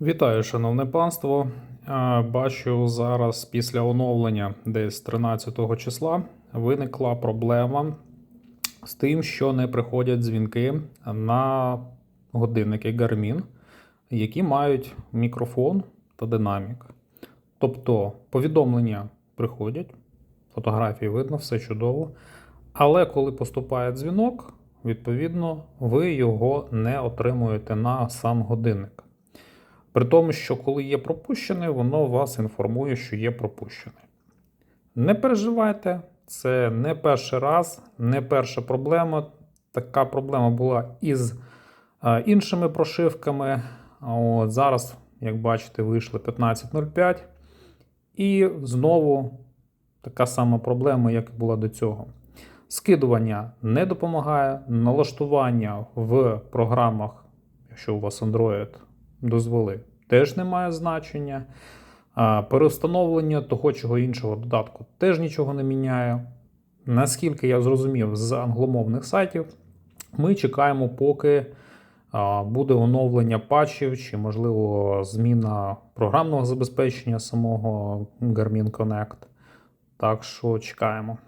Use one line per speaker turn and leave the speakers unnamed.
Вітаю, шановне панство. Е, Бачу зараз після оновлення, десь 13 числа, виникла проблема з тим, що не приходять дзвінки на годинники Garmin, які мають мікрофон та динамік. Тобто повідомлення приходять, фотографії видно, все чудово. Але коли поступає дзвінок, відповідно, ви його не отримуєте на сам годинник. При тому, що коли є пропущений, воно вас інформує, що є пропущений. Не переживайте, це не перший раз, не перша проблема. Така проблема була із е, іншими прошивками. От, зараз, як бачите, вийшли 15.05. І знову така сама проблема, як і була до цього. Скидування не допомагає, налаштування в програмах, якщо у вас Android, дозволи, теж не має значення. Переустановлення того чого іншого додатку теж нічого не міняє. Наскільки я зрозумів з англомовних сайтів, ми чекаємо, поки буде оновлення патчів чи, можливо, зміна програмного забезпечення самого Garmin Connect. Так що чекаємо.